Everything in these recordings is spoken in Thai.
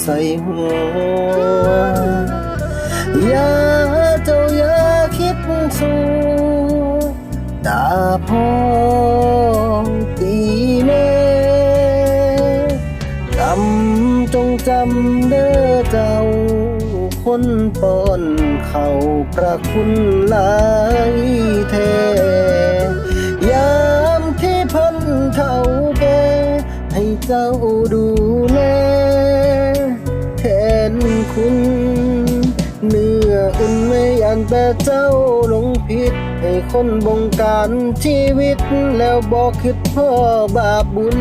ใส่หัว อย่าเจ้าอย่าคิดสู้ด่าพ่อตีแม่จำจงจำเด้อเจ้า คนป้อนเขาพระคุณหลายแท้ คุณ เนื้ออุ่นไม่ยันแต่เจ้าหลงผิด ให้คนบงการชีวิตแล้วบอกคิดพ่อบาปบุญ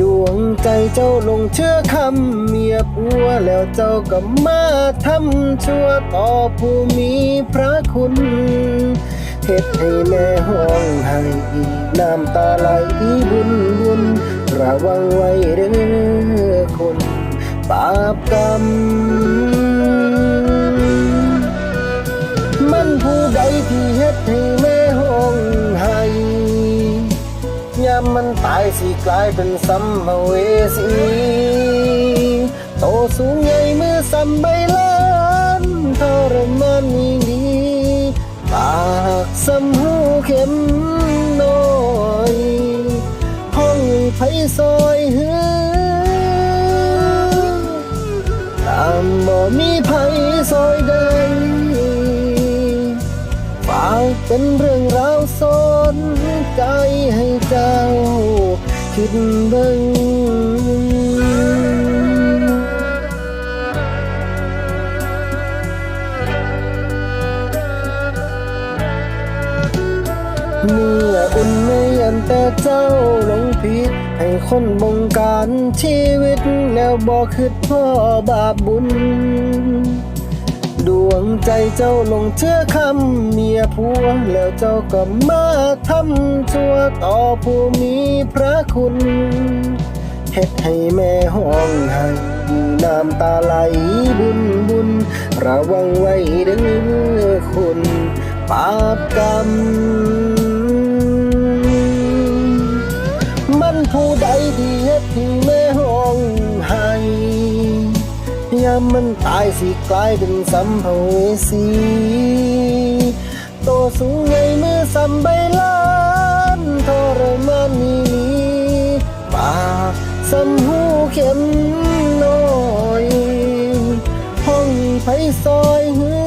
ดวงใจเจ้าลงเชื่อคำเมียผัวแล้วเจ้าก็มาทำชั่วต่อผู้มีพระคุณเฮ็ดให้แม่ห้องให้น้ำตาไหลบุญบุญระวังไว้เด้อ บาปกรรม มันผู้ใดที่เฮ็ดให้แม่ห้องให้ยามมันตายสิกลายเป็นสัมภเวสีโตสูงใหญ่เมื่อสัมใบลานทรมานนี่ดีปากสัมหูเข็มน้อยห้องไฟซอยเฮือ ตามบ่มีไผซอยใดฝากเป็นเรื่องราวสนใจให้เจ้าคิดเบิ่ง เมื่ออุ่นไม่ยันแต่เจ้าหลงผิด ให้คนบงการชีวิตแล้วบอกคิดพ่อบาปบุญ ดวงใจเจ้าลงเชื่อคำเมียผัว แล้วเจ้าก็มาทำชั่วต่อผู้มีพระคุณเฮ็ดให้แม่ห้องให้น้ำตาไหลบุญบุญ ระวังไว้เด้อคุณบาปกรรม ดที่แม่ห้องให้ยามมันตายสิกลายเป็นสัมภเวสีโตสูงใหญ่มือสัมใบลานทรมานนี่ลีปากสัมหูเข็มน้อยห้องไฟซอยหือ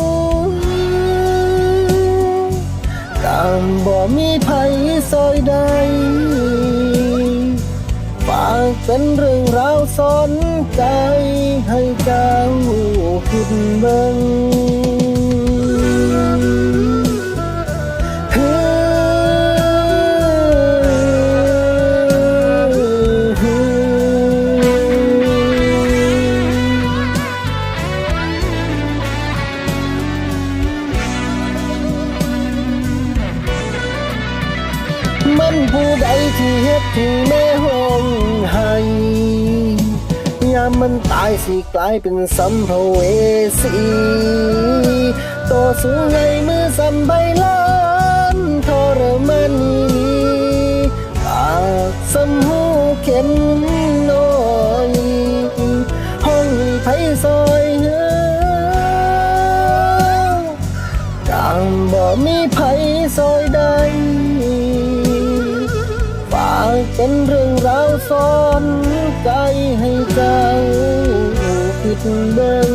กามบ่มีไผซอยใด เป็นเรื่องราวสอนใจให้เจ้าคิดเบิ่งมันผู้ใดที่เฮ็ดที่แม่ห้อง ให้ ยามมันตายสิกลายเป็นสัมภเวสีโตสูงใหญ่มือสัมใบลานทรมานนี่ลีปากสัมหูเข็มน้อยห้องไผซอยเฮือกางบ่มีไผซอยด เป็นเรื่องราวซ้อนใจให้เจ้าผิดเบิ่ง